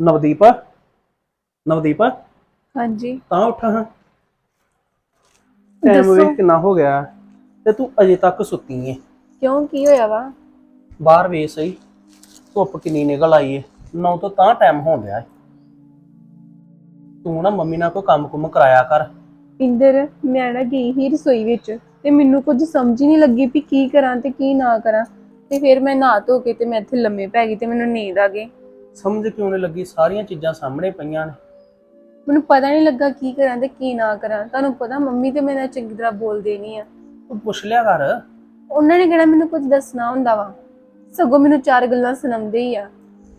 ਨਵਦੀਪ? ਨਵਦੀਪ? ਹਾਂਜੀ। ਤਾਂ ਉੱਠ ਹਾਂ। ਟਾਈਮ ਦੱਸੋ। ਵੇਖ ਕਿੰਨਾ ਹੋ ਗਿਆ। ਤੇ ਤੂੰ ਅਜੇ ਤੱਕ ਸੁੱਤੀ ਏ। ਕਿਉਂ? ਕੀ ਹੋਇਆ ਵਾ? ਬਾਹਰ ਵੇ ਸਹੀ। ਧੁੱਪ ਕਿੰਨੀ ਨਿਕਲ ਆਈ ਏ। ਨੌ ਤੋਂ ਤਾਂ ਟਾਈਮ ਹੋ ਗਿਆ ਏ। ਤੂੰ ਨਾ ਮੰਮੀ ਨਾਲ ਕੋਈ ਕੰਮ ਕੁਮ ਕਰਾਇਆ ਕਰ। ਇੰਦਰ ਮੈਂ ਨਾ ਗਈ ਹੀ ਰਸੋਈ ਵਿੱਚ ਤੇ ਮੈਨੂੰ ਕੁਝ ਸਮਝ ਹੀ ਨਹੀਂ ਲੱਗੀ ਵੀ ਕੀ ਕਰਾਂ ਤੇ ਕੀ ਨਾ ਕਰਾਂ। ਤੇ ਫਿਰ ਮੈਂ ਨਹਾ ਧੋ ਕੇ ਤੇ ਮੈਂ ਇੱਥੇ ਲੰਮੇ ਪੈ ਗਈ ਤੇ ਮੈਨੂੰ ਨੀਂਦ ਆ ਗਈ। ਸਮਝ ਕਿਉਂ ਨਹੀਂ ਲੱਗੀ? ਸਾਰੀਆਂ ਚੀਜ਼ਾਂ ਸਾਹਮਣੇ ਪਈਆਂ ਨੇ। ਮੈਨੂੰ ਪਤਾ ਨਹੀਂ ਲੱਗਾ ਕੀ ਕਰਾਂ ਤੇ ਕੀ ਨਾ ਕਰਾਂ। ਤੁਹਾਨੂੰ ਪਤਾ ਮੰਮੀ ਤੇ ਮੇਰੇ ਨਾਲ ਚੰਗੀ ਤਰ੍ਹਾਂ ਬੋਲਦੇ ਨਹੀਂ ਆ। ਤੂੰ ਪੁੱਛ ਲਿਆ ਕਰ। ਉਹਨਾਂ ਨੇ ਕਿਹੜਾ ਮੈਨੂੰ ਕੁਝ ਦੱਸਣਾ ਹੁੰਦਾ ਵਾ। ਸਗੋਂ ਮੈਨੂੰ ਚਾਰ ਗੱਲਾਂ ਸੁਣਾਉਂਦੇ ਹੀ ਆ।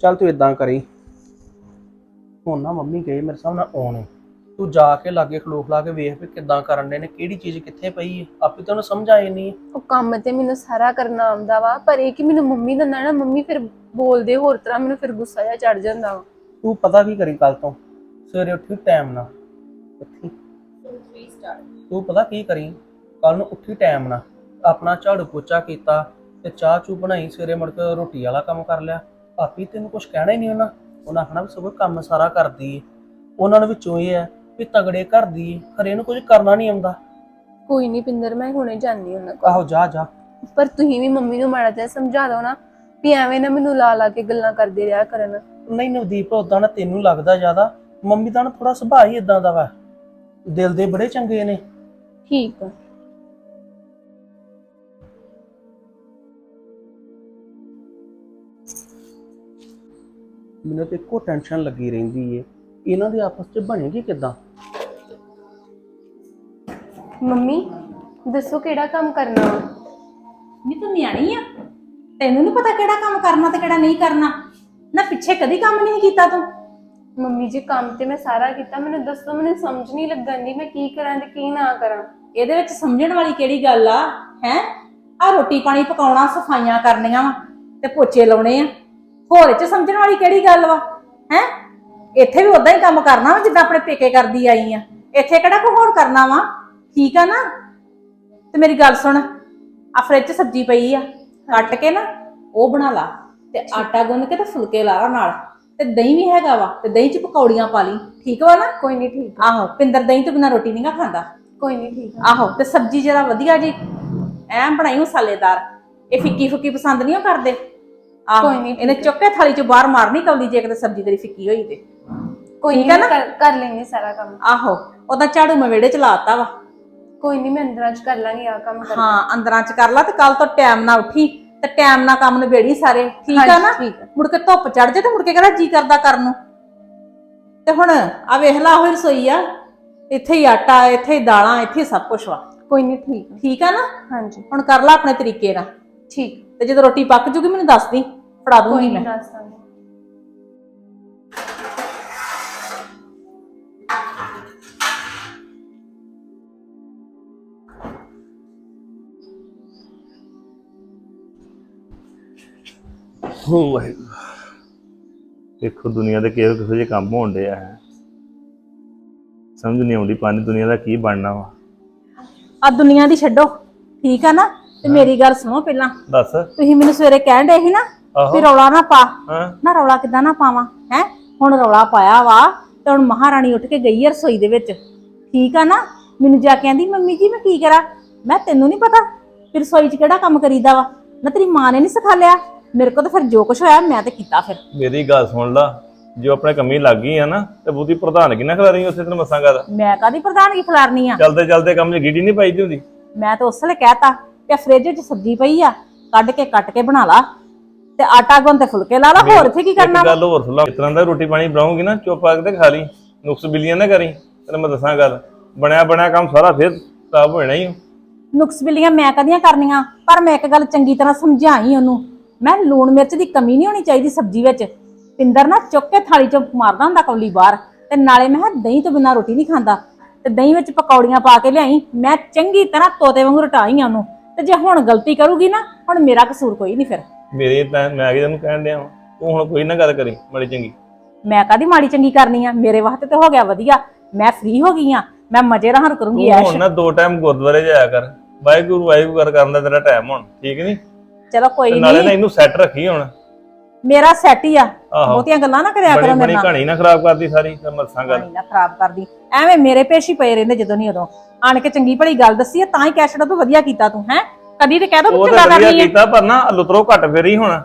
ਚੱਲ ਤੂੰ ਇਦਾਂ ਕਰੀ। ਹੁਣ ਨਾ ਮੰਮੀ ਗਏ ਮੇਰੇ ਸਾਹਮਣੇ ਆਉਣ। ਤੂੰ ਜਾ ਕੇ ਲਾਗੇ ਖਲੋ ਖਲਾ ਕੇ ਵੇਖ ਵੀ ਕਿੱਦਾਂ ਕਰਨ ਦੇ ਨੇ ਕਿਹੜੀ ਚੀਜ਼ ਕਿੱਥੇ ਪਈ ਹੈ ਆਪੇ ਤੈਨੂੰ ਸਮਝ ਆਏ ਨਹੀਂ ਉਹ ਕੰਮ ਤੇ ਮੈਨੂੰ ਸਾਰਾ ਕਰਨਾ ਆਉਂਦਾ ਵਾ ਪਰ ਇਹ ਕਿ ਮੈਨੂੰ ਮੰਮੀ ਦਾ ਨਾ ਮੰਮੀ ਫਿਰ ਬੋਲਦੇ ਹੋਰ ਤਰ੍ਹਾਂ ਮੈਨੂੰ ਫਿਰ ਗੁੱਸਾ ਜਿਹਾ ਚੜ ਜਾਂਦਾ ਵਾ। ਤੂੰ ਪਤਾ ਕੀ ਕਰੀ ਕੱਲ ਤੋਂ? ਸਵੇਰੇ ਉੱਠੀ ਟਾਈਮ ਨਾਲ। ਉੱਠੀ। ਤੂੰ ਪਤਾ ਕੀ ਕਰੀ? ਕੱਲ ਨੂੰ ਉੱਠੀ ਟਾਈਮ ਨਾਲ। ਆਪਣਾ ਝਾੜੂ ਪੋਚਾ ਕੀਤਾ ਤੇ ਚਾਹ ਚੂ ਬਣਾਈ ਸਵੇਰੇ ਮੁੜ ਕੇ ਰੋਟੀ ਵਾਲਾ ਕੰਮ ਕਰ ਲਿਆ। ਆਪੀ ਤੈਨੂੰ ਕੁਝ ਕਹਿਣਾ ਹੀ ਨਹੀਂ ਉਹਨਾਂ। ਉਹਨਾਂ ਆਖਣਾ ਵੀ ਸਗੋਂ ਕੰਮ ਸਾਰਾ ਕਰਦੀ ਉਹਨਾਂ ਨੂੰ ਵਿੱਚੋਂ ਇਹ ਹੈ ਵੀ ਤਗੜੇ ਕਰਦੀ ਏ ਖਰੇ ਇਹਨੂੰ ਕੁਝ ਕਰਨਾ ਨਹੀਂ ਆਉਂਦਾ। ਕੋਈ ਨਹੀਂ ਪਿੰਦਰ ਮੈਂ ਹੁਣੇ ਜਾਂਦੀ ਉਹਨਾਂ ਕੋਲ। ਆਹੋ ਜਾ ਜਾ। ਪਰ ਤੁਸੀਂ ਵੀ ਮੰਮੀ ਨੂੰ ਮਾੜਾ ਜਿਹਾ ਸਮਝਾ ਦਿਓ ਨਾ ਵੀ ਐਵੇਂ ਨਾ ਮੈਨੂੰ ਲਾ ਲਾ ਕੇ ਗੱਲਾਂ ਕਰਦੇ ਰਿਹਾ ਕਰਨ। ਨਹੀਂ ਨਵਦੀਪ ਉਦਾਂ ਨਾ ਤੈਨੂੰ ਲੱਗਦਾ ਜ਼ਿਆਦਾ। ਮੰਮੀ ਦਾ ਨਾ ਥੋੜਾ ਸੁਭਾਅ ਹੀ ਇਦਾਂ ਦਾ ਵਾ। ਦਿਲ ਦੇ ਬੜੇ ਚੰਗੇ ਨੇ। ਠੀਕ ਆ। ਮੈਨੂੰ ਤੇ ਇੱਕੋ ਟੈਨਸ਼ਨ ਲੱਗੀ ਰਹਿੰਦੀ ਏ। ਇਹਨਾਂ ਦੇ ਆਪਸ 'ਚ ਬਣੇਗੀ ਕਿੱਦਾਂ? ਮੰਮੀ ਦੱਸੋ ਕਿਹੜਾ ਕੰਮ ਕਰਨਾ ਵਾ? ਨਹੀਂ ਤੂੰ ਨਿਆਣੀ ਆ। ਤੈਨੂੰ ਨਹੀਂ ਪਤਾ ਕਿਹੜਾ ਕੰਮ ਕਰਨਾ ਤੇ ਕਿਹੜਾ ਨਹੀਂ ਕਰਨਾ। ਨਾ ਪਿੱਛੇ ਕਦੀ ਕੰਮ ਨਹੀਂ ਕੀਤਾ ਤੂੰ। ਮੰਮੀ ਜੀ ਕੰਮ ਤੇ ਮੈਂ ਸਾਰਾ ਕੀਤਾ ਮੈਨੂੰ ਦੱਸੋ ਮੈਨੂੰ ਸਮਝ ਨਹੀਂ ਲੱਗਣ ਦੀ ਮੈਂ ਕੀ ਕਰਾਂ ਤੇ ਕੀ ਨਾ ਕਰਾਂ। ਇਹਦੇ ਵਿੱਚ ਸਮਝਣ ਵਾਲੀ ਕਿਹੜੀ ਗੱਲ ਆ? ਹੈ? ਆ ਰੋਟੀ ਪਾਣੀ ਪਕਾਉਣਾ ਸਫਾਈਆਂ ਕਰਨੀਆਂ ਵਾ ਤੇ ਪੋਚੇ ਲਾਉਣੇ ਆ। ਹੋਰ ਇਹ ਚ ਸਮਝਣ ਵਾਲੀ ਕਿਹੜੀ ਗੱਲ ਵਾ? ਹੈ? ਇੱਥੇ ਵੀ ਉਦਾਂ ਹੀ ਕੰਮ ਕਰਨਾ ਵਾ ਜਿੱਦਾਂ ਆਪਣੇ ਪੇਕੇ ਕਰਦੀ ਆਈ ਆ। ਇੱਥੇ ਕਿਹੜਾ ਕੋਈ ਹੋਰ ਕਰਨਾ ਵਾ? ਠੀਕ ਆ ਨਾ? ਤੇ ਮੇਰੀ ਗੱਲ ਸੁਣ ਆ ਫਰਿੱਜ 'ਚ ਸਬਜ਼ੀ ਪਈ ਆ ਕੱਟ ਕੇ ਨਾ ਉਹ ਬਣਾ ਲਾ ਤੇ ਆਟਾ ਗੁੰਨ ਕੇ ਤੇ ਫੁਲਕੇ ਲਾ ਲਾ ਨਾਲ ਤੇ ਦਹੀਂ ਵੀ ਹੈਗਾ ਵਾ ਤੇ ਦਹੀਂ 'ਚ ਪਕੌੜੀਆਂ ਪਾ ਲਈ ਠੀਕ ਵਾ ਨਾ? ਕੋਈ ਨਹੀਂ ਠੀਕ ਆਹੋ ਪਿੰਦਰ ਦਹੀਂ ਤੋਂ ਬਿਨਾ ਰੋਟੀ ਨਹੀਂਗਾ ਖਾਂਦਾ। ਕੋਈ ਨਹੀਂ ਠੀਕ ਆ। ਆਹੋ ਤੇ ਸਬਜ਼ੀ ਜਰਾ ਵਧੀਆ ਜੀ ਐਂ ਬਣਾਈ ਮਸਾਲੇਦਾਰ ਇਹ ਫਿੱਕੀ ਫੁੱਕੀ ਪਸੰਦ ਨਹੀਂ ਉਹ ਕਰਦੇ? ਆਹੋ ਕੋਈ ਨੀ, ਠੀਕ ਇਹਨੇ ਚੁੱਕੇ ਥਾਲੀ ਚੋਂ ਬਾਹਰ ਮਾਰਨੀ ਕੌਲੀ ਜੇ ਕਿਤੇ ਸਬਜ਼ੀ ਤੇਰੀ ਫਿੱਕੀ ਹੋਈ ਤੇ। ਕੋਈ ਠੀਕ ਨਹੀਂ ਆ ਨਾ? ਕਰ ਕਰ ਲੈਂਗੇ ਸਾਰਾ ਕੰਮ। ਆਹੋ ਉਹਦਾ ਝਾੜੂ ਮੈਂ ਵਿਹੜੇ ਚ ਲਾਤਾ ਵਾ। ਕੋਈ ਨਹੀਂ ਮੈਂ ਅੰਦਰਾਂ ਚ ਕਰ ਲਾਂਗੀ ਆ ਕੰਮ ਕਰ ਹਾਂ ਅੰਦਰਾਂ ਚ ਕਰ ਲਾ ਤੇ ਕੱਲ ਤੋਂ ਟਾਈਮ ਨਾਲ ਉੱਠੀ ਤੇ ਟਾਈਮ ਨਾਲ ਕੰਮ ਨਿਬੇੜੀ ਸਾਰੇ। ਠੀਕ ਆ ਹਾਂਜੀ, ਨਾ? ਠੀਕ ਆ। ਮੁੜ ਕੇ ਧੁੱਪ ਚੜ ਜੇ ਤੇ ਮੁੜ ਕੇ ਕਿਹੜਾ ਜੀ ਕਰਦਾ ਕਰਨ ਨੂੰ। ਤੇ ਹੁਣ ਆ ਵੇਖ ਲਾ ਹੋਈ ਰਸੋਈ ਆ। ਇੱਥੇ ਹੀ ਆਟਾ ਇੱਥੇ ਹੀ ਦਾਲਾਂ ਇੱਥੇ ਹੀ ਸਭ ਕੁਝ ਵਾ। ਕੋਈ ਨਹੀਂ ਠੀਕ ਆ। ਠੀਕ ਆ ਨਾ? ਹਾਂਜੀ। ਹੁਣ ਕਰ ਲਾ ਆਪਣੇ ਤਰੀਕੇ ਨਾਲ। ਠੀਕ। ਤੇ ਜਦੋਂ ਰੋਟੀ ਪੱਕ ਜੂਗੀ ਮੈਨੂੰ ਦੱਸ ਦੀ ਫੜਾ ਕੋਈ ਦੂੰਗੀ ਨਹੀਂ ਮੈਂ। ਦੱਸ ਦਾਂਗੀ। ਹੋ ਵਾਹਿਗੁਰੂ। ਦੇਖੋ ਦੁਨੀਆ ਦੇ ਕਿਹੋ ਕਿਹੋ ਜਿਹੇ ਕੰਮ ਹੋਣ ਡਿਆ ਹੈ ਸਮਝ ਨਹੀਂ ਆਉਂਦੀ ਪਾਣੀ ਦੁਨੀਆ ਦਾ ਕੀ ਬਣਨਾ ਵਾ। ਆ ਦੁਨੀਆ ਦੀ ਛੱਡੋ ਠੀਕ ਆ ਨਾ? ਤੇ ਮੇਰੀ ਗੱਲ ਸੁਣੋ ਪਹਿਲਾਂ। ਦੱਸ। ਤੁਸੀਂ ਮੈਨੂੰ ਸਵੇਰੇ ਕਹਿਣ ਡੇ ਸੀ ਨਾ ਵੀ ਰੌਲਾ ਨਾ ਪਾ। ਹਾਂ। ਨਾ ਰੌਲਾ ਕਿਦਾਂ ਨਾ ਪਾਵਾਂ ਹੈ? ਹੁਣ ਰੌਲਾ ਪਾਇਆ ਵਾ ਤੇ ਹੁਣ ਮਹਾਰਾਣੀ ਉੱਠ ਕੇ ਗਈ ਆ ਰਸੋਈ ਦੇ ਵਿੱਚ। ਠੀਕ ਆ ਨਾ? ਮੈਨੂੰ ਜਾ ਕੇ ਆਂਦੀ ਮੰਮੀ ਜੀ ਮੈਂ ਕੀ ਕਰਾਂ? ਮੈਂ ਤੈਨੂੰ ਨਹੀਂ ਪਤਾ ਫਿਰ ਰਸੋਈ 'ਚ ਕਿਹੜਾ ਕੰਮ ਕਰੀਦਾ ਵਾ? ਨਾ ਤੇਰੀ ਮਾਂ ਨੇ ਨਹੀਂ ਸਿਖਾ ਲਿਆ? ਮੇਰੇ ਕੋਲ ਤਾਂ ਫਿਰ ਜੋ ਕੁਝ ਹੋਇਆ ਮੈਂ ਤੇ ਕੀਤਾ ਫਿਰ। ਮੇਰੀ ਗੱਲ ਸੁਣ ਲਾ ਜੋ ਆਪਣੇ ਕੰਮੀ ਲੱਗ ਗਈ ਆ ਨਾ ਤੇ ਬੂਦੀ ਪ੍ਰਧਾਨਗੀ ਨਾ ਖਲਾ ਰਹੀ ਉਸੇ ਦਿਨ ਮਸਾਂ ਕਰ ਮੈਂ ਕਾਦੀ ਪ੍ਰਧਾਨਗੀ ਖਿਲਾਰਨੀ ਆ? ਚਲਦੇ ਚਲਦੇ ਕੰਮ 'ਚ ਗੀੜੀ ਨਹੀਂ ਪਾਈ ਦੀ ਹੁੰਦੀ? ਮੈਂ ਤਾਂ ਉਸ ਵੇਲੇ ਕਹਿਤਾ ਕਿ ਫ੍ਰਿਜ 'ਚ ਸਬਜ਼ੀ ਪਈ ਆ ਕੱਢ ਕੇ ਕੱਟ ਕੇ ਬਣਾ ਲਾ ਤੇ ਆਟਾ ਗੁੰਨ ਤੇ ਫੁਲਕੇ ਲਾ ਲਾ ਹੋਰ ਇੱਥੇ ਕੀ ਕਰਨਾ ਇੱਕ ਗੱਲ ਹੋਰ ਸੁਣ ਲਾ ਇਸ ਤਰ੍ਹਾਂ ਦਾ ਰੋਟੀ ਪਾਣੀ ਬਣਾਉਂਗੀ ਨਾ ਚੁੱਪ ਆ ਕੇ ਤੇ ਖਾ ਲਈ ਨੁਕਸ ਬਿਲੀਆਂ ਨਾ ਕਰੀ ਤੈਨੂੰ ਮੈਂ ਦੱਸਾਂ ਗੱਲ ਬਣਿਆ ਬਣਿਆ ਕੰਮ ਸਾਰਾ ਫਿਰ ਖਰਾਬ ਹੋ ਜਾਣਾ ਹੀ। ਨੁਕਸ ਬਿੱਲੀਆਂ ਮੈਂ ਕਦੀਆਂ ਕਰਨੀਆਂ ਪਰ ਮੈਂ ਇੱਕ ਗੱਲ ਚੰਗੀ ਤਰ੍ਹਾਂ ਸਮਝਾਈ ਉਹਨੂੰ ਮੈਂ ਲੂਣ ਮਿਰਚ ਦੀ ਕਮੀ ਨਹੀਂ ਹੋਣੀ ਚਾਹੀਦੀ ਸਬਜ਼ੀ ਵਿੱਚ। ਪਿੰਦਰ ਨਾ ਚੁੱਕ ਕੇ ਥਾਲੀ 'ਚ ਮਾਰਦਾ ਹੁੰਦਾ ਕੌਲੀ ਬਾਹਰ। ਤੇ ਨਾਲੇ ਮੈਂ ਕਿਹਾ ਦਹੀਂ ਤੋਂ ਬਿਨਾਂ ਰੋਟੀ ਨਹੀਂ ਖਾਂਦਾ। ਤੇ ਦਹੀਂ ਵਿੱਚ ਪਕੌੜੀਆਂ ਪਾ ਕੇ ਲਿਆਈ। ਮੈਂ ਚੰਗੀ ਤਰ੍ਹਾਂ ਤੋਤੇ ਵਾਂਗੂ ਰਟਾਈ ਉਹਨੂੰ। ਤੇ ਜੇ ਹੁਣ ਗਲਤੀ ਕਰੂਗੀ ਨਾ ਹੁਣ ਮੇਰਾ ਕਸੂਰ ਕੋਈ ਨਹੀਂ ਫਿਰ। ਮੇਰੇ ਤਾਂ ਮੈਂ ਕਿ ਤੈਨੂੰ ਕਹਿਣ ਡਿਆ ਵਾਂ। ਤੂੰ ਹੁਣ ਕੋਈ ਨਾ ਗੱਲ ਕਰੀ ਬੜੀ ਚੰਗੀ। ਮੈਂ ਕਾਦੀ ਮਾੜੀ ਚੰਗੀ ਕਰਨੀ ਆ? ਮੇਰੇ ਵਾਸਤੇ ਤੇ ਹੋ ਗਿਆ ਵਧੀਆ। ਮੈਂ ਫ੍ਰੀ ਹੋ ਗਈ ਆ। ਮੈਂ ਮਜ਼ੇ ਨਾਲ ਕਰੂੰਗੀ ਤੂੰ ਐਸ਼। ਹੁਣ ਨਾ ਦੋ ਟਾਈਮ ਗੁਰਦੁਆਰੇ ਜਾਇਆ ਕਰ। ਵਾਹਿਗੁਰੂ ਵਾਹਿਗੁਰੂ ਕਰ ਕਰਨ ਦਾ ਤੇਰਾ ਟਾਈਮ ਹੁਣ ਠੀਕ ਨਹੀਂ ਚਲੋ ਕੋਈ ਤੇ ਨਾਲੇ ਨਾ ਨਹੀਂ। ਇਹਨੂੰ ਸੈੱਟ ਰੱਖੀ ਹੁਣ। ਮੇਰਾ ਸੈਟ ਹੀ ਆ। ਆਹੋ। ਬਹੁਤੀਆਂ ਗੱਲਾਂ ਨਾ ਕਰਿਆ ਬੜੀ ਕਰੋ ਮੇਰੇ ਬੜੀ ਨਾਲ। ਕਹਾਣੀ ਨਾ ਖਰਾਬ ਕਰਦੀ ਸਾਰੀ ਤੇ ਮਰਸਾਂ ਗੱਲ। ਕਹਾਣੀ ਨਾ ਖਰਾਬ ਕਰਦੀ। ਐਵੇਂ ਮੇਰੇ ਪੇਸ਼ ਹੀ ਪਏ ਰਹਿੰਦੇ ਜਦੋਂ ਨਹੀਂ ਉਦੋਂ। ਆਣ ਕੇ ਚੰਗੀ ਭਲੀ ਗੱਲ ਦੱਸੀ ਆ, ਤਾਂ ਹੀ ਕਹਿ ਛੱਡੋ ਤੂੰ ਵਧੀਆ ਕੀਤਾ ਤੂੰ ਹੈ? ਕਦੀ ਤੇ ਕਹਿ ਦੋ ਉਹ ਤੂੰ ਤਾਂ ਚੰਗਾ ਵਧੀਆ ਕਰਨੀ ਆ। ਕੀਤਾ ਪਰ ਨਾ ਲੁਤਰੋ ਘੱਟ ਫੇਰੀ ਹੁਣ।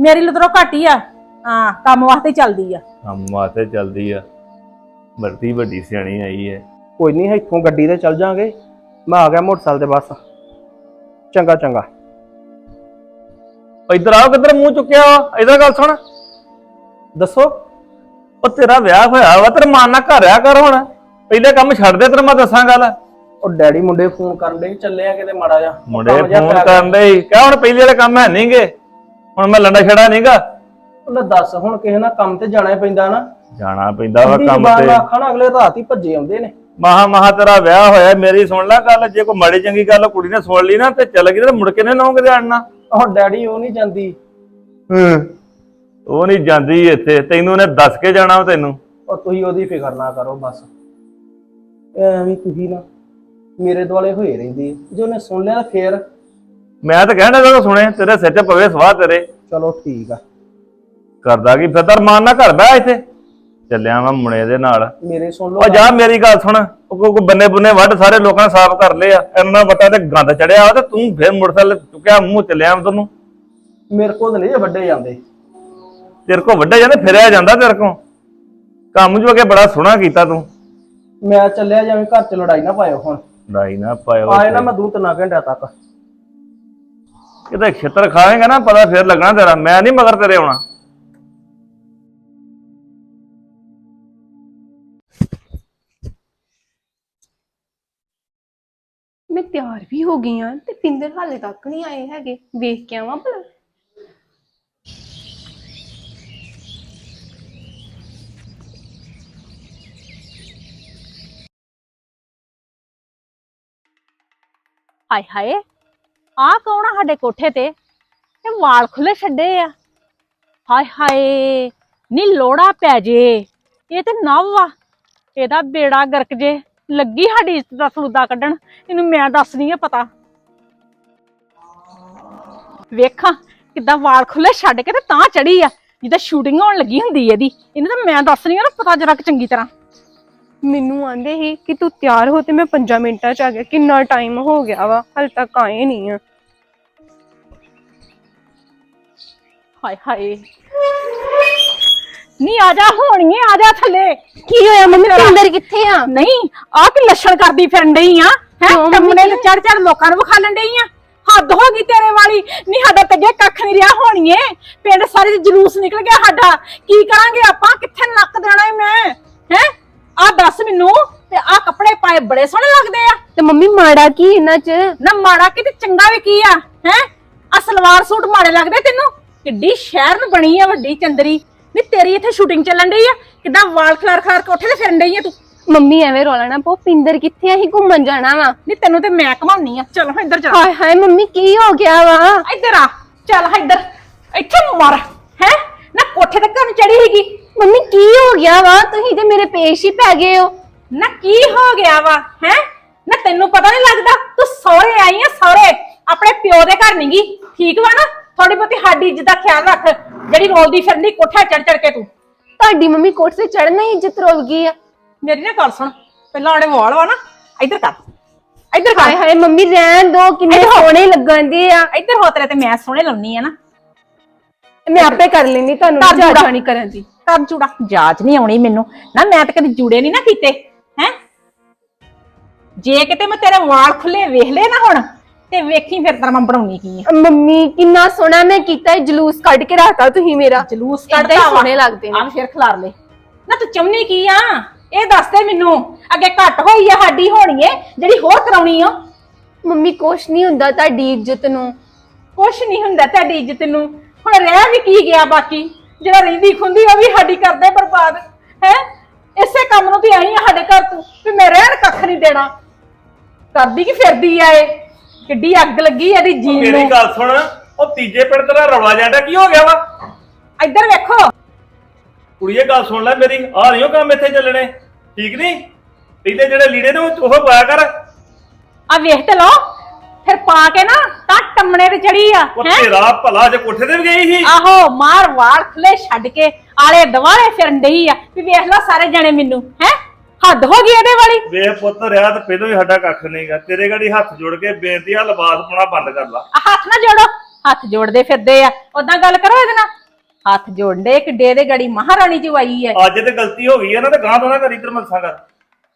ਮੇਰੀ ਲੁਤਰੋ ਘੱਟ ਹੀ ਆ। ਹਾਂ ਕੰਮ ਵਾਸਤੇ ਹੀ ਚੱਲਦੀ ਆ। ਕੰਮ ਵਾਸਤੇ ਚੱਲਦੀ ਆ। ਵਰਤੀ ਵੱਡੀ ਸਿਆਣੀ ਆਈ ਹੈ ਕੋਈ ਨਹੀਂ ਇੱਥੋਂ ਗੱਡੀ ਤੇ ਚੱਲ ਜਾਾਂਗੇ। ਮੈਂ ਆ ਗਿਆ ਮੋਟਰਸਾਈਕਲ ਤੇ ਬਸ। ਚੰਗਾ ਚੰਗਾ। ਇੱਧਰ ਆਓ ਕਿੱਧਰ ਮੂੰਹ ਚੁੱਕਿਆ ਵਾ? ਇਧਰ ਗੱਲ ਸੁਣ। ਦੱਸੋ ਉਹ ਤੇਰਾ ਵਿਆਹ ਹੋਇਆ ਵਾ ਤੇਰੇ ਮਾਨ ਨਾਲ ਘਰ ਆ ਕਰ ਹੁਣ। ਪਹਿਲੇ ਕੰਮ ਛੱਡ ਦੇ ਤੈਨੂੰ ਮੈਂ ਦੱਸਾਂ ਗੱਲ। ਉਹ ਡੈਡੀ ਮੁੰਡੇ ਫੋਨ ਕਰਨ ਦੇ ਚੱਲੇ ਆ ਕਿਤੇ ਮਾੜਾ ਜਾ ਮੁੰਡੇ ਫੋਨ ਕਰਨ ਦੇ ਹੀ ਕਹ ਹੁਣ ਪਹਿਲੇ ਵਾਲੇ ਕੰਮ ਹੈ ਨਹੀਂਗੇ ਹੁਣ ਮੈਂ ਲੰਡਾ ਛੜਾ ਨਹੀਂਗਾ ਉਹਨੇ ਦੱਸ ਹੁਣ ਕਿਸੇ ਨਾਲ ਕੰਮ ਤੇ ਜਾਣਾ ਪੈਂਦਾ ਨਾ। ਜਾਣਾ ਪੈਂਦਾ ਵਾ ਕੰਮ ਤੇ। ਨਾਲ ਆਖਣਾ ਅਗਲੇ ਰਾਤ ਹੀ ਭੱਜੇ ਆਉਂਦੇ ਨੇ। ਮਹਾ ਮਹਾ ਤੇਰਾ ਵਿਆਹ ਹੋਇਆ ਮੇਰੀ ਸੁਣ ਲੈ ਗੱਲ। ਜੇ ਕੋਈ ਮਾੜੀ ਚੰਗੀ ਗੱਲ ਕੁੜੀ ਨੇ ਸੁਣ ਲਈ ਨਾ ਤੇ ਚੱਲ ਗਈ ਤੇ ਮੁੜ ਕੇ ਨੇ ਨੌਂ ਕਿਤੇ ਆੜਨਾ ਉਹ ਡੈਡੀ ਉਹ ਨਹੀਂ ਜਾਂਦੀ। ਉਹ ਨਹੀਂ ਜਾਂਦੀ ਇੱਥੇ। ਤੈਨੂੰ ਉਹਨੇ ਦੱਸ ਕੇ ਜਾਣਾ ਤੈਨੂੰ। ਉਹ ਤੁਸੀਂ ਉਹਦੀ ਫਿਕਰ ਨਾ ਕਰੋ ਬਸ। ਐਵੇਂ ਤੁਸੀਂ ਨਾ ਮੇਰੇ ਦੁਆਲੇ ਹੋਏ ਰਹਿੰਦੀ ਹੈ। ਜੇ ਉਹਨੇ ਸੁਣ ਲਿਆ ਤਾਂ ਫੇਰ। ਮੈਂ ਤਾਂ ਕਹਿਣਾ ਜਦੋਂ ਸੁਣੇ ਤੇਰੇ ਸਿਰ 'ਚ ਪਵੇ ਸਵਾਹ ਤੇਰੇ। ਚਲੋ ਠੀਕ ਆ। ਕਰਦਾ ਕੀ? ਫਿਰ ਮਾਨ ਨਾ ਘਰ ਬਹਿ ਇੱਥੇ। ਚੱਲਿਆ ਮੈਂ ਮੁੰਡੇ ਦੇ ਨਾਲ। ਮੇਰੇ ਸੁਣ ਉਹ ਲਓ ਜਾ ਮੇਰੀ ਗੱਲ ਸੁਣ। ਉਹ ਕੋ ਬੰਨੇ ਬੁੰਨੇ ਵੱਢ ਸਾਰੇ ਲੋਕਾਂ ਨੇ ਸਾਫ਼ ਕਰ ਲਏ ਆ। ਇੰਨਾ ਵੱਟਾ ਤੇ ਗੰਦ ਚੜਿਆ ਵਾ ਤੇ ਤੂੰ ਫਿਰ ਮੋਟਰਸਾਈਕਲ ਚੁੱਕਿਆ ਮੂੰਹ ਚੱਲਿਆ ਉਧਰ ਨੂੰ ਮੇਰੇ ਕੋਲ ਤਾਂ ਨਹੀਂ ਜੇ ਵੱਡੇ ਜਾਂਦੇ। ਤੇਰੇ ਕੋ ਵੱਡੇ ਜਾਂਦੇ ਫਿਰਿਆ ਜਾਂਦਾ ਤੇਰੇ ਕੋ ਕੰਮ ਜੋ ਕੇ ਬੜਾ ਸੋਹਣਾ ਕੀਤਾ ਤੂੰ। ਮੈਂ ਚੱਲਿਆ ਜਿਵੇਂ ਘਰ 'ਚ ਲੜਾਈ ਨਾ ਪਾਇਓ ਹੁਣ। ਲੜਾਈ ਨਾ ਪਾਇਓ ਆਏ ਨਾ ਮੈਂ ਦੋ ਤਿੰਨ ਘੰਟਿਆਂ ਤੱਕ। ਕਿਤੇ ਛਿੱਤਰ ਖਾਵੇਂਗਾ ਨਾ ਪਤਾ ਫਿਰ ਲੱਗਣਾ ਤੇਰਾ। ਮੈਂ ਨਹੀਂ ਮਗਰ ਤੇਰੇ ਆਉਣਾ। ਮੈਂ ਤਿਆਰ ਵੀ ਹੋ ਗਈ ਆ ਤੇ ਪਿੰਦਰ ਹਾਲੇ ਤੱਕ ਨਹੀਂ ਆਏ ਹੈਗੇ। ਵੇਖ ਕੇ ਆਵਾਂ ਭਲਾ। ਹਾਏ ਹਾਏ ਆ ਕੌਣ ਆ ਸਾਡੇ ਕੋਠੇ ਤੇ? ਇਹ ਵਾਲ ਖੁੱਲੇ ਛੱਡੇ ਆ। ਹਾਏ ਹਾਏ, ਨੀ ਲੋੜਾ ਪੈ ਜੇ, ਇਹ ਤੇ ਨਵ ਆ, ਇਹਦਾ ਬੇੜਾ ਗਰਕ ਜੇ। ਲੱਗੀ ਸਾਡੀ ਇੱਜ਼ਤ ਦਾ ਸੌਦਾ ਕੱਢਣ? ਇਹਨੂੰ ਮੈਂ ਦੱਸਣੀ ਆ ਪਤਾ। ਵੇਖਾਂ ਕਿੱਦਾਂ ਵਾਲ ਖੁੱਲੇ ਛੱਡ ਕੇ ਤੇ ਤਾਂ ਚੜੀ ਆ। ਜਿੱਦਾਂ ਸ਼ੂਟਿੰਗ ਹੋਣ ਲੱਗੀ ਹੁੰਦੀ ਇਹਦੀ। ਇਹਨੂੰ ਤਾਂ ਮੈਂ ਦੱਸਣੀ ਆ ਨਾ ਪਤਾ ਜਰਾ ਚੰਗੀ ਤਰ੍ਹਾਂ। ਮੈਨੂੰ ਆਂਦੇ ਸੀ ਕਿ ਤੂੰ ਤਿਆਰ ਹੋ ਤੇ ਮੈਂ 5 ਮਿੰਟਾਂ ਚ ਆ ਗਿਆ। ਕਿੰਨਾ ਟਾਈਮ ਹੋ ਗਿਆ ਵਾ ਹਾਲੇ ਤੱਕ ਆਏ ਨਹੀਂ ਆ। ਹਾਏ ਹਾਏ ਨੀ ਆ ਜਾ ਹੋਣੀਏ ਆ ਜਾ ਥੱਲੇ। ਕੀ ਹੋਇਆ ਮੰਮੀ ਪਿੰਦਰ ਕਿੱਥੇ ਆ? ਨਹੀਂ ਆ ਕਿ ਲੱਛਣ ਕਰਦੀ ਫਿਰਨ ਡਈ ਆ ਹੈ? ਕਿਉਂ ਮੰਮੀ ਕੰਮਣੇ ਤੇ ਕੀ ਚੜ ਚੜ ਲੋਕਾਂ ਨੂੰ ਵਿਖਾਲਣ ਡਈ ਆ। ਹੱਦ ਹੋ ਗਈ ਤੇਰੇ ਵਾਲੀ। ਨਹੀਂ ਸਾਡਾ ਤੇ ਕੱਖ ਨਹੀਂ ਰਿਹਾ ਹੋਣੀਏ। ਪਿੰਡ ਸਾਰੇ 'ਚ ਜਲੂਸ ਨਿਕਲ ਗਿਆ ਸਾਡਾ। ਕੀ ਕਰਾਂਗੇ ਆਪਾਂ? ਕਿੱਥੇ ਨੱਕ ਦੇਣਾ ਈ ਮੈਂ? ਹੈ? ਆ ਦੱਸ ਮੈਨੂੰ ਤੇ ਆ ਕੱਪੜੇ ਪਾਏ ਬੜੇ ਸੋਹਣੇ ਲੱਗਦੇ ਆ। ਤੇ ਮੰਮੀ ਮਾੜਾ ਕੀ ਇਹਨਾਂ ਚ? ਨਾ ਮਾੜਾ ਕਿ ਤੇ ਚੰਗਾ ਵੀ ਕੀ ਆ ਹੈ? ਆ ਸਲਵਾਰ ਸੂਟ ਮਾੜੇ ਲੱਗਦੇ ਤੈਨੂੰ? ਕਿੱਡੀ ਸ਼ਹਿਰਨ ਬਣੀ ਆ ਵੱਡੀ ਚੰਦਰੀ। ਨੀ ਤੇਰੀ ਇੱਥੇ ਸ਼ੂਟਿੰਗ ਚੱਲਣ ਡਈ ਆ? ਕਿੱਦਾਂ ਵਾਲ ਖਲਾਰ ਖਲਾਰ ਕੇ ਉੱਥੇ ਤੇ ਫਿਰਨ ਡਈ ਆ ਤੂੰ? ਮੰਮੀ ਐਵੇਂ ਰੋਲਾ ਨਾ ਪੋ ਪਿੰਦਰ ਕਿੱਥੇ ਆ? ਹੀ ਘੁੰਮਣ ਜਾਣਾ ਵਾ। ਨੀ ਤੈਨੂੰ ਤੇ ਮੈਂ ਘਮਾਉਣੀ ਆ। ਚਲ ਇੱਧਰ ਚੱਲ ਹਾਏ ਹਾਏ ਮੰਮੀ ਕੀ ਹੋ ਗਿਆ ਵਾ? ਇੱਧਰ ਆ। ਚੱਲ ਇੱਧਰ। ਇੱਥੇ ਮਰ। ਹੈ? ਨਾ ਕੋਠੇ ਤੇ ਘਰ ਚੜੀ ਹੈਗੀ ਮੰਮੀ ਕੀ ਹੋ ਗਿਆ ਵਾ? ਤੁਸੀਂ ਤੇ ਮੇਰੇ ਪੇਸ਼ ਹੀ ਪੈ ਗਏ ਹੋ। ਨਾ ਕੀ ਹੋ ਗਿਆ ਵਾ? ਹੈ? ਨਾ ਤੈਨੂੰ ਪਤਾ ਨਹੀਂ ਲੱਗਦਾ? ਤੂੰ ਸਹੁਰੇ ਆਈ ਆ ਸਹੁਰੇ। ਆਪਣੇ ਪਿਓ ਦੇ ਘਰ ਨੀ ਗੀ। ਠੀਕ ਵਾ ਨਾ? ਥੋੜੀ ਬਹੁਤੀ ਸਾਡੀ ਇੱਜ਼ਤ ਦਾ ਖਿਆਲ ਰੱਖ। ਜਿਹੜੀ ਰੋਲਦੀ ਫਿਰਦੀ ਕੋਠਾ ਚੜ ਚੜ ਕੇ ਤੂੰ। ਤੁਹਾਡੀ ਮੰਮੀ ਕੋਟ ਤੇ ਚੜਨਾ ਹੀ ਇੱਜ਼ਤ ਰੋਲ ਗਈ ਆ। ਮੇਰੀ ਨਾ ਗੱਲ ਸੁਣ। ਪਹਿਲਾਂ ਆੜੇ ਵਾਲ ਵਾ ਨਾ ਇੱਧਰ ਕਰ। ਇੱਧਰ ਹਾਏ ਕਰ। ਹਾਏ ਮੰਮੀ ਰਹਿਣ ਦੋ ਕਿੰਨੇ ਸੋਹਣੇ ਲੱਗਣ ਦੇ ਆ। ਇੱਧਰ ਹੋ ਤੇਰੇ ਤੇ ਮੈਂ ਸੋਹਣੇ ਲਾਉਣੀ ਆ ਨਾ। ਮੈਂ ਆਪੇ ਕਰ ਲੈਂਦੀ ਤੁਹਾਨੂੰ ਕਰ ਨਹੀਂ ਜੂੜਾ। ਜਾਣੀ ਕਰਨ ਦੀ। ਕਰ ਜੂੜਾ। ਜਾਚ ਨਹੀਂ ਆਉਣੀ ਮੈਨੂੰ। ਨਾ ਮੈਂ ਤਾਂ ਕਦੇ ਜੂੜੇ ਨਹੀਂ ਨਾ ਕੀਤੇ ਹੈ? ਜੇ ਕਿਤੇ ਮੈਂ ਤੇਰੇ ਵਾਲ ਖੁੱਲੇ ਵੇਖ ਲਏ ਨਾ ਹੁਣ ਤੇ ਵੇਖੀ ਫਿਰ ਤੇਰਾ ਮੈਂ ਬਣਾਉਣੀ ਕੀ ਆ। ਮੰਮੀ ਕਿੰਨਾ ਸੋਹਣਾ ਮੈਂ ਕੀਤਾ ਇਹ ਜਲੂਸ ਕੱਢ ਕੇ ਰੱਖਤਾ ਤੁਸੀਂ ਮੇਰਾ। ਜਲੂਸ ਏਦਾਂ ਹੀ ਕੱਢਦਾ ਵਾ। ਸੋਹਣੇ ਲੱਗਦੇ ਨੇ। ਆਹ ਫਿਰ ਖਿਲਾਰ ਲੈ। ਨਾ ਤੂੰ ਚਮਨੀ ਕੀ ਆ? ਇਹ ਦੱਸ ਦੇ ਮੈਨੂੰ ਅੱਗੇ ਘੱਟ ਹੋਈ ਆ ਸਾਡੀ ਹੋਣੀ ਏ ਜਿਹੜੀ ਹੋਰ ਕਰਾਉਣੀ ਆ। ਮੰਮੀ ਕੁਛ ਨਹੀਂ ਹੁੰਦਾ ਤੁਹਾਡੀ ਇੱਜ਼ਤ ਨੂੰ। ਕੁਛ ਨਹੀਂ ਹੁੰਦਾ ਤੁਹਾਡੀ ਇੱਜ਼ਤ ਨੂੰ। ਹੁਣ ਰਹਿ ਵੀ ਕੀ ਗਿਆ ਬਾਕੀ? ਜਿਹੜਾ ਰਹਿੰਦੀ ਖੁੰਦੀ ਉਹ ਵੀ ਸਾਡੀ ਕਰਦੇ ਬਰਬਾਦ। ਹੈ? ਇਸੇ ਕੰਮ ਨੂੰ ਤੇ ਆਈ ਆ ਸਾਡੇ ਘਰ ਤੂੰ। ਵੀ ਮੈਂ ਰਹਿਣ ਕੱਖ ਨਹੀਂ ਦੇਣਾ। ਕਰਦੀ ਕੀ ਫਿਰਦੀ ਆ ਇਹ? ਕਿੱਡੀ ਅੱਗ ਲੱਗੀ ਇਹਦੀ ਜੀਨ ਮੇਰੀ ਨੂੰ। ਗੱਲ ਸੁਣ ਉਹ ਤੀਜੇ ਪਿੰਡ ਤੇਰਾ ਰੌਲਾ ਜਾਂਦਾ ਕੀ ਹੋ ਗਿਆ ਵਾ? ਇੱਧਰ ਵੇਖੋ। ਕੁੜੀਏ ਗੱਲ ਸੁਣ ਲੈ ਮੇਰੀ ਆ ਨਹੀਂ ਉਹ ਕੰਮ ਇੱਥੇ ਚੱਲਣੇ ਠੀਕ ਨਹੀਂ ਇਹਦੇ ਜਿਹੜੇ ਲੀੜੇ ਨੇ ਉਹ ਉਹ ਪਾਇਆ ਕਰ। ਆ ਵੇਖ ਤੇ ਲਓ ਫਿਰ ਪਾ ਕੇ ਨਾ ਤਾਂ ਟੰਮਣੇ ਤੇ ਚੜੀ ਆ ਉਹ ਹੈ? ਤੇਰਾ ਭਲਾ ਜੇ ਕੋਠੇ ਤੇ ਵੀ ਗਈ ਸੀ। ਆਹੋ ਮਾਰ ਵਾਲ ਖਲੇ ਛੱਡ ਕੇ ਆਲੇ ਦੁਆਲੇ ਫਿਰਨ ਡਈ ਆ ਵੀ ਵੇਖ ਲਓ ਸਾਰੇ ਜਣੇ ਮੈਨੂੰ ਹੈ? ਹੱਦ ਹੋ ਗਈ ਇਹਦੇ ਵਾਲੀ? ਵੇਖ ਪੁੱਤ ਰਿਆ ਤੇ ਪਹਿਲਾਂ ਹੀ ਸਾਡਾ ਕੱਖ ਨਹੀਂਗਾ ਤੇਰੇ ਗਾੜੀ ਹੱਥ ਜੋੜ ਕੇ ਬੇਨਤੀ ਆ ਲਿਬਾਸ ਪਾਉਣਾ ਬੰਦ ਕਰ ਲਾ। ਆ ਹੱਥ ਨਾ ਜੋੜੋ। ਹੱਥ ਜੋੜਦੇ ਫਿਰਦੇ ਆ। ਉਦਾਂ ਗੱਲ ਕਰੋ ਇਹਦੇ ਨਾਲ। ਹੱਥ ਜੋੜਦੇ ਕਿੱਡੇ ਦੇ ਗੜੀ ਮਹਾਰਾਣੀ ਚ ਆਈ ਹੈ। ਅੱਜ ਤੇ ਗਲਤੀ ਹੋ ਗਈ ਹੈ ਨਾ ਤੇ ਗਾਂ ਤੋਂ ਨਾ ਕਰੀ ਤਰਮਸਾ ਕਰ।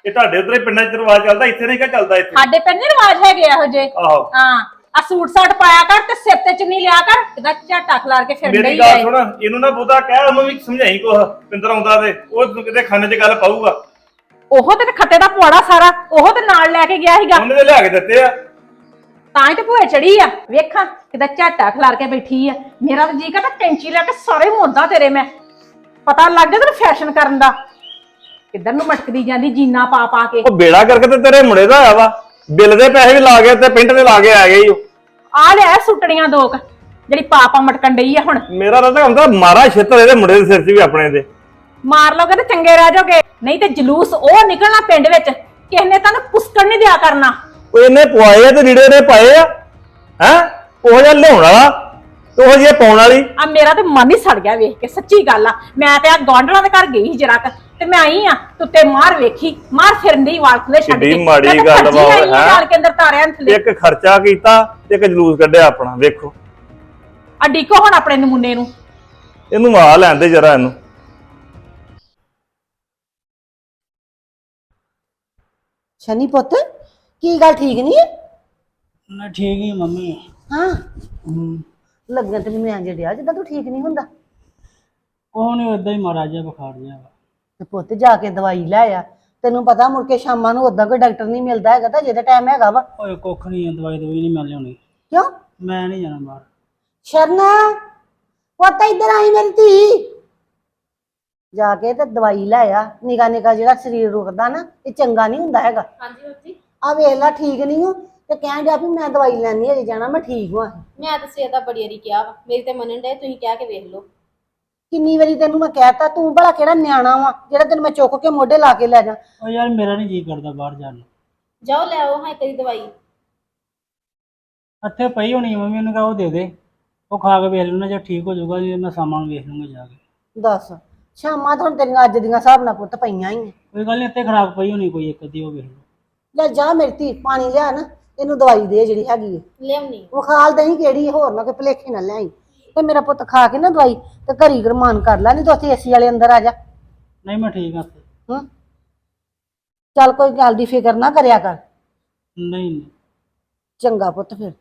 ਇਹ ਤੁਹਾਡੇ ਉਧਰੇ ਪਿੰਡਾਂ 'ਚ ਰਿਵਾਜ ਚੱਲਦਾ ਇੱਥੇ ਨਹੀਂ ਕਿਆ ਚੱਲਦਾ ਇੱਥੇ। ਸਾਡੇ ਪਿੰਡ ਨੀ ਰਿਵਾਜ ਹੈਗੇ ਇਹੋ ਜੇ ਆਹੋ। ਹਾਂ ਆ ਸੂਟ ਸਾਟ ਪਾਇਆ ਕਰ ਤੇ ਸਿਰ ਤੇ ਚੁੰਨੀ ਲਿਆ ਕਰ ਕਿਦਾ ਝਾਟਾ ਖਲਾਰ ਕੇ ਫਿਰਨ ਮੇਰੀ ਗੱਲ ਆ ਸੁਣ ਇਹਨੂੰ ਨਾ ਬਹੁਤਾ ਕਹਿ ਉਹਨੂੰ ਵੀ ਸਮਝਾਈ ਕੁਛ ਪਿੰਦਰ ਆਉਂਦਾ ਤੇ ਉਹ ਕਿਤੇ ਖਾਣੇ 'ਚ ਗੱਲ ਪਾਊਗਾ। ਉਹ ਤੇ ਖੱਤੇ ਦਾ ਪੁਆੜਾ ਸਾਰਾ ਉਹ ਤੇ ਨਾਲ ਲੈ ਕੇ ਗਿਆ ਸੀਗਾ। ਉਹਨੇ ਤੇ ਲਿਆ ਕੇ ਦਿੱਤੇ ਆ। ਤਾਂ ਹੀ ਤੇ ਭੂਏ ਚੜੀ ਆ। ਵੇਖਾਂ ਕਿਦਾ ਝਾਟਾ ਖਲਾਰ ਕੇ ਬੈਠੀ ਆ। ਮੇਰਾ ਤਾਂ ਜੀ ਕਰਦਾ ਕੈਂਚੀ ਲੈ ਕੇ ਸਾਰੇ ਮੋਦਾ ਤੇਰੇ ਮੈਂ। ਪਤਾ ਲੱਗ ਗਿਆ ਤੈਨੂੰ ਫੈਸ਼ਨ ਕਰਨ ਦਾ। ਕਿੱਧਰ ਨੂੰ ਮਟਕਦੀ ਜਾਂਦੀ ਜੀਨਾ ਪਾ ਪਾ ਕੇ। ਉਹ ਬੇੜਾ ਕਰਕੇ ਤੇ ਤੇਰੇ ਮੁੰਡੇ ਦਾ ਆਇਆ ਵਾ। ਬਿੱਲ ਦੇ ਪੈਸੇ ਵੀ ਲਾ ਕੇ ਤੇ ਪਿੰਡ ਦੇ ਲਾ ਕੇ ਆ ਗਏ ਈ ਉਹ। ਆ ਲਿਆ ਸੁੱਟਣੀਆਂ ਦੋ ਕੁ, ਜਿਹੜੀ ਪਾ ਪਾ ਮਟਕਣ ਡਈ ਆ ਹੁਣ। ਮੇਰਾ ਰਦਾ ਹੁੰਦਾ ਮਾਰਾ ਛਿੱਤਰ ਇਹਦੇ ਮੁੰਡੇ ਦੇ ਸਿਰ 'ਚ ਵੀ ਆਪਣੇ ਦੇ। ਮਾਰ ਲੋਗੇ ਤੇ ਚੰਗੇ ਰਹਿ ਜਾਓਗੇ। ਨਹੀਂ ਤੇ ਜਲੂਸ ਉਹ ਨਿਕਲਣਾ ਪਿੰਡ ਵਿੱਚ ਕਿਸੇ ਨੇ ਤੁਹਾਨੂੰ ਪੁਸਕਣ ਨਹੀਂ ਦਿਆ ਕਰਨਾ। ਉਹ ਇਹਨੇ ਪਵਾਏ ਆ ਤੇ ਲੀੜੇ ਨੇ ਪਾਏ ਆ। ਹੈ? ਉਹ ਜਿਹਾ ਲਿਆਉਣ ਵਾਲਾ ਤੇ ਉਹ ਜਿਹਾ ਪਾਉਣ ਵਾਲੀ। ਆ ਮੇਰਾ ਤੇ ਮਨ ਹੀ ਸੜ ਗਿਆ ਵੇਖ ਕੇ ਸੱਚੀ ਗੱਲ ਆ। ਮੈਂ ਤੇ ਆ ਗੌਂਡਲਾਂ ਦੇ ਘਰ ਗਈ ਸੀ ਜਰਾ ਕੁ ਤੇ ਮੈਂ ਆਈ ਆ ਤੁੱਤੇ ਮਾਰ ਵੇਖੀ ਮਾਰ ਫਿਰਨ ਦੀ ਵਾਲ ਖੁੱਲੇ ਛੱਡ ਕਿੱਡੀ ਕੇ। ਮਾੜੀ ਮੈਂ ਤਾਂ ਗੱਲ ਭੱਜੀ ਵਾ ਉਹ, ਆਈ ਆ ਹੈਂ? ਕੇ ਅੰਦਰ ਤਾਰਿਆਂ ਨੂੰ ਥੱਲੇ। ਇੱਕ ਖਰਚਾ ਕੀਤਾ ਤੇ ਇੱਕ ਜਲੂਸ ਕੱਢਿਆ ਆਪਣਾ ਵੇਖੋ। ਆ ਡਿੱਕੋ ਹੁਣ ਆਪਣੇ ਨਮੂਨੇ ਨੂੰ। ਇਹਨੂੰ ਆ ਲੈਂਦੇ ਜਰਾ ਇਹਨੂੰ। ਸ਼ਨੀ ਪੁੱਤ ਕੀ ਗੱਲ ਠੀਕ ਨਹੀਂ ਹੈ? ਨਾ ਠੀਕ ਹੀ ਮੰਮੀ। ਹਾਂ। ਲੱਗਦਾ ਤੇ ਮੈਨੂੰ ਇੰਜ ਡਿਆ ਜਿੱਦਾਂ ਤੂੰ ਠੀਕ ਨਹੀਂ ਹੁੰਦਾ। ਉਹ ਨਹੀਂ ਉਦਾਂ ਹੀ ਮਹਾਰਾਜਾ ਬੁਖਾਰ ਜਿਹਾ ਵਾ। ਤੇ ਪੁੱਤ ਜਾ ਕੇ ਦਵਾਈ ਲੈ ਆ। ਤੈਨੂੰ ਪਤਾ ਮੁੜ ਕੇ ਸ਼ਾਮਾਂ ਨੂੰ ਉਦਾਂ ਕੋਈ ਡਾਕਟਰ ਨਹੀਂ ਮਿਲਦਾ ਹੈਗਾ ਤਾਂ ਜਿਹਦਾ ਟਾਈਮ ਹੈਗਾ ਵਾ। ਓਏ ਕੁੱਖ ਨਹੀਂ ਆ ਦਵਾਈ ਦਵਾਈ ਨਹੀਂ ਮਿਲ ਲਿਆਉਣੀ ਕਿਉਂ? ਮੈਂ ਨਹੀਂ ਜਾਣਾ ਬਾਹਰ। ਸ਼ਰਨਾ ਪੁੱਤ ਇੱਧਰ ਆਈ ਮੇਰੀ ਧੀ। ਜਾ ਕੇ ਤੇ ਦਵਾਈ ਲੈ ਆ। ਨਿਗਾ ਨਿਗਾ ਜਿਹੜਾ ਸਰੀਰ ਰੁਕਦਾ ਨਾ ਇਹ ਚੰਗਾ ਨਹੀਂ ਹੁੰਦਾ ਹੈਗਾ। ਹਾਂਜੀ ਬੱਚੀ ਆ ਵੇਖ ਲੈ ਠੀਕ ਨਹੀਂ ਹੋ? ਤੇ ਕਹਿਣ ਡਿਆ ਵੀ ਮੈਂ ਦਵਾਈ ਲੈਣੀ ਹੈ ਜਾਣਾ ਮੈਂ ਠੀਕ ਹਾਂ ਮੈਂ ਤਾਂ ਸਵੇਰ ਦਾ ਬੜੀ ਵਾਰੀ ਕਿਹਾ ਵਾ ਮੇਰੀ ਤੇ ਮੰਨਣ ਦੇ ਤੁਸੀਂ ਕਹਿ ਕੇ ਵੇਖ ਲਓ। ਕਿੰਨੀ ਵਾਰੀ ਤੈਨੂੰ ਮੈਂ ਕਹਿਤਾ ਤੂੰ ਭਲਾ ਕਿਹੜਾ ਨਿਆਣਾ ਵਾ ਜਿਹੜਾ ਤੈਨੂੰ ਮੈਂ ਚੁੱਕ ਕੇ ਮੋਢੇ ਲਾ ਕੇ ਲੈ ਜਾ। ਓ ਯਾਰ ਮੇਰਾ ਨਹੀਂ ਜੀ ਕਰਦਾ ਬਾਹਰ ਜਾਣ ਨੂੰ। ਜਾਓ ਲੈ ਆਓ ਹਾਂ ਤੇਰੀ ਦਵਾਈ। ਇੱਥੇ ਪਈ ਹੋਣੀ ਆ ਮੰਮੀ ਉਹਨੂੰ ਕਹਾ ਉਹ ਦੇ ਦੇ। ਉਹ ਖਾ ਕੇ ਵੇਖ ਲੈਣਾ ਜੇ ਠੀਕ ਹੋ ਜਾਊਗਾ ਜੇ ਮੈਂ ਸਾਮਾਨ ਵੇਖ ਲੂੰਗਾ ਜਾ ਕੇ। ਦੱਸ। ਸ਼ਾਮਾਂ ਤੋਂ ਹੁਣ ਤੇਰੀਆਂ ਅੱਜ ਦੀਆਂ ਹਿਸਾਬ ਨਾਲ ਪੁੱਤ ਪਈਆਂ ਹੀ ਆ। ਕੋਈ ਗੱਲ ਨਹੀਂ ਇੱਥੇ ਖਰਾਕ ਪਈ ਹੋਣੀ ਕੋਈ ਇੱਕ ਅੱਧੀ ਉਹ ਵੇਖ ਲਓ ਲੈ ਜਾ ਮੇਰੀ ਧੀ ਪਾਣੀ ਲਿਆ ਨਾ ਇਹਨੂੰ ਦਵਾਈ ਦੇ ਜਿਹੜੀ ਹੈਗੀ ਹੈ ਲਿਆਉਣੀ ਉਹ ਖਾਲ ਦਹੀਂ ਕਿਹੜੀ ਹੈ, ਹੋਰ ਨਾ ਕੋਈ ਭਲੇਖੇ ਨਾ ਲਿਆਈ। ਤੇ ਮੇਰਾ ਪੁੱਤ ਖਾ ਕੇ ਨਾ ਦਵਾਈ ਤੇ ਘਰੀ ਗਰਮਾਨ ਕਰ ਲੈ ਨਹੀਂ ਤਾਂ ਉੱਥੇ ਏਸੀ ਵਾਲੇ ਅੰਦਰ ਆ ਜਾ। ਨਹੀਂ ਮੈਂ ਠੀਕ ਹਾਂ ਇੱਥੇ। ਹੂੰ? ਚੱਲ ਕੋਈ ਗੱਲ ਦੀ ਫਿਕਰ ਨਾ ਕਰਿਆ ਕਰ। ਨਹੀਂ ਨਹੀਂ। ਚੰਗਾ ਪੁੱਤ ਫਿਰ।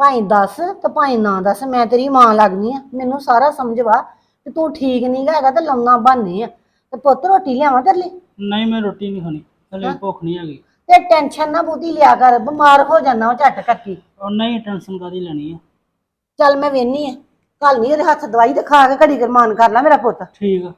ਭਾਈ ਦੱਸ ਤੇ ਭਾਈ ਨਾ ਦੱਸ ਮੈਂ ਤੇਰੀ ਮਾਂ ਲੱਗਨੀ ਆ ਮੈਨੂੰ ਸਾਰਾ ਸਮਝ ਵਾ ਕਿ ਤੂੰ ਠੀਕ ਨਹੀਂ ਹੈਗਾ ਤੇ ਲੰਮਾ ਬਹਾਨੇ ਆ। ਤੇ ਪੁੱਤ ਰੋਟੀ ਲਿਆਵਾਂ ਤੇਰੇ ਲਈ? ਨਹੀਂ ਮੈਂ ਰੋਟੀ ਨਹੀਂ ਖਾਣੀ। ਹਲੇ ਭੁੱਖ ਨਹੀਂ ਹੈਗੀ। ਤੇ ਟੈਨਸ਼ਨ ਨਾ ਬੂਦੀ ਲਿਆ ਕਰ ਬਿਮਾਰ ਹੋ ਜਾਣਾ ਉਹ ਝੱਟ ਕੱਟੀ ਉਹ ਨਹੀਂ ਟੈਨਸ਼ਨ ਕਾਦੀ ਲੈਣੀ ਆ? ਚੱਲ ਮੈਂ ਵੇਹਨੀ ਆ। ਕੱਲ ਨਹੀਂ ਇਹਦੇ ਹੱਥ ਦਵਾਈ ਤੇ ਖਾ ਕੇ ਘੜੀ ਗਰਮਾਨ ਕਰ ਲੈ ਮੇਰਾ ਪੁੱਤ। ਠੀਕ ਆ।